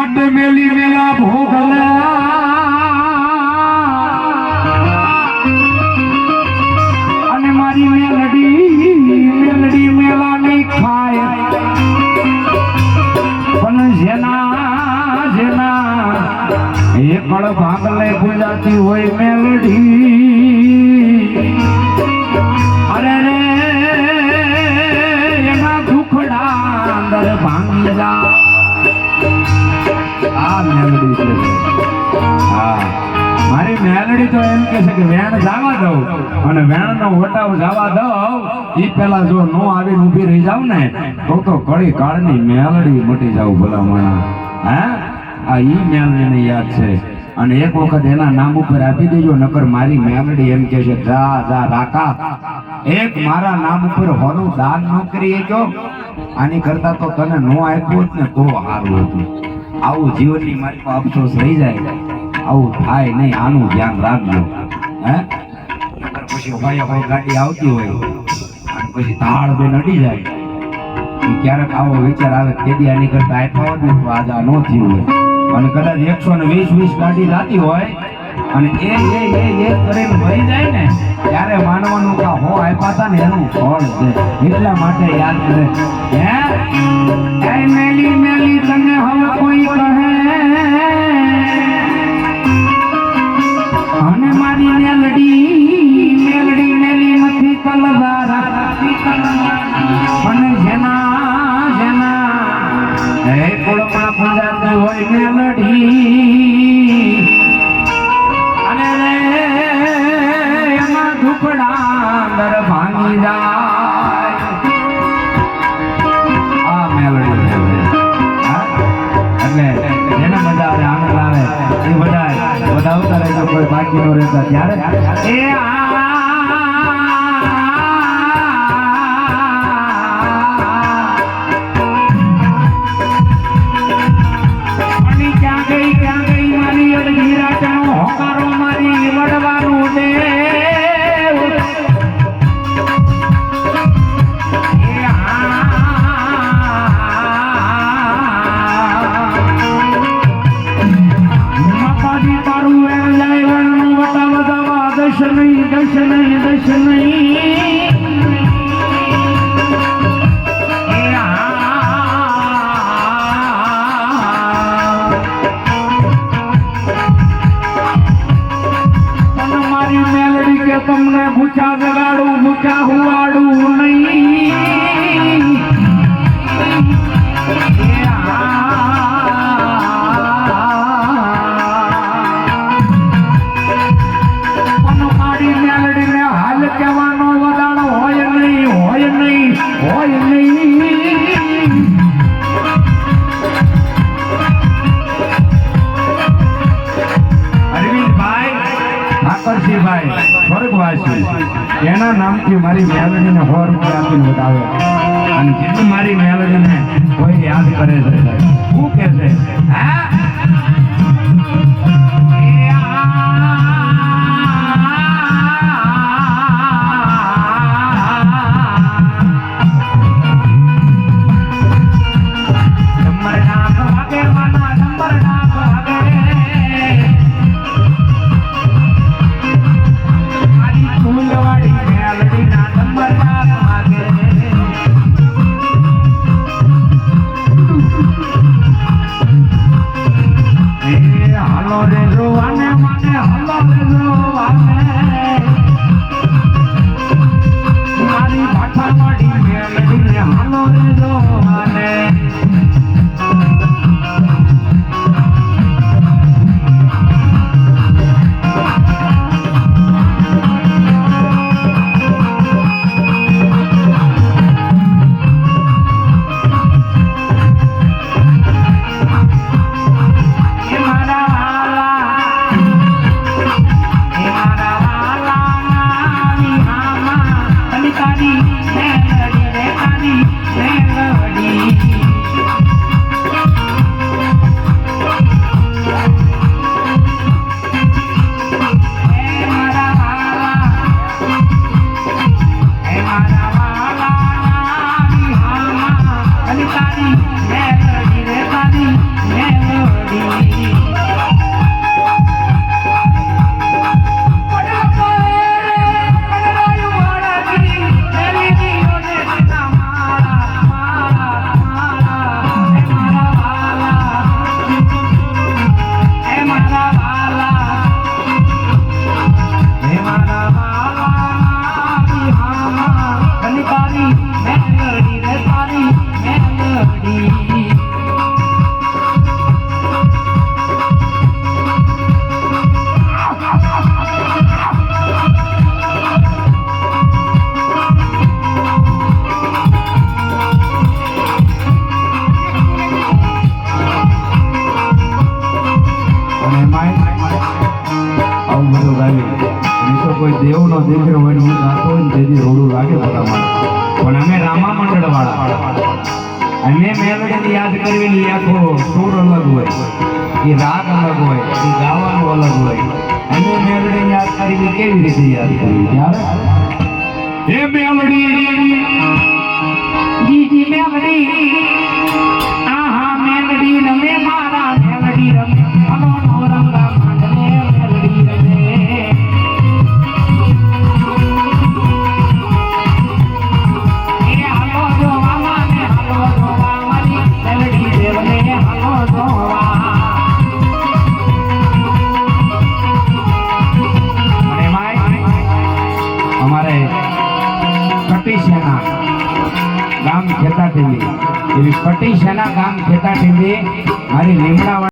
માટે મેલી મેલા ભોગલા. અને મારી મેલડી મેલડી મેલા નહીં ખાય. પણ જેના જેના એકળ ભાગલે ગુજાતી હોય મેલડી. છે કે વેણ જવા દઉં. અને વેણ નો વટાવ જવા દઉં. ઈ પેલા જો નો આવીને ઊભી રહી જાવ ને, તો તો કડી કાળની મેલડી મટી જાવ ભલા માણા હે? આ ઈ મેલડીને યાદ છે. અને એક વખત એના નામ ઉપર આપી દેજો, નકર મારી મેલડી એમ કે છે, જા જા, રાકા. એક મારા નામ ઉપર હોનું દાન ન કરી શક્યો આની કરતા તો તને નો આપ્યું જ ને, તો સારું હતું. આવું જીવનની મારી અફસોસ રહી જાય. આવું થાય નહીં, આનું ધ્યાન રાખજો. હે? પછી ભાઈ ભાઈ ગાડી આવતી હોય. અને પછી તાળ બેન અડી જાય. ક્યારેક આવો વિચાર આવે તે આની કરતા આપ્યા હોત ને તો આજે આ ન થયું હોય. અને કદાચ એકસો ને વીસ વીસ ગાડી લાતી હોય અને એ એ એ એ કરીને ભરી જાય ને, ત્યારે માનવાનું કે હો આપ્યા હતા ને એનું ફળ છે. એટલા માટે યાદ કરે. હે? બાકી નો રહેતા. ત્યારે એ ક્યાં મેલડી કે તમને ભૂચા જગાડું ભૂચા હુવાડું એના નામથી મારી મેલોડીને સો રૂપિયા આપીને બતાવે અને જેટલું મારી મેલોડીને કોઈ યાદ કરે છે. શું કહે છે? હા રે મને હલો રે Thank you. દીકરો હોય હું ગાતો હોય ને તેથી રોડું લાગે બધા માણસ. પણ અમે રામા મંડળ વાળા અમે મેલડી યાદ કરવી ને આખો સુર અલગ હોય. એ રાગ અલગ હોય એ ગાવાનું અલગ હોય. અમે મેલડી યાદ કરવી કેવી રીતે યાદ કરવી? ત્યારે એ મેલોડી. આહા મેલડી ખેતા ટીવી એવી પટી શેના કામ ખેતા ટીવી મારી લીમડા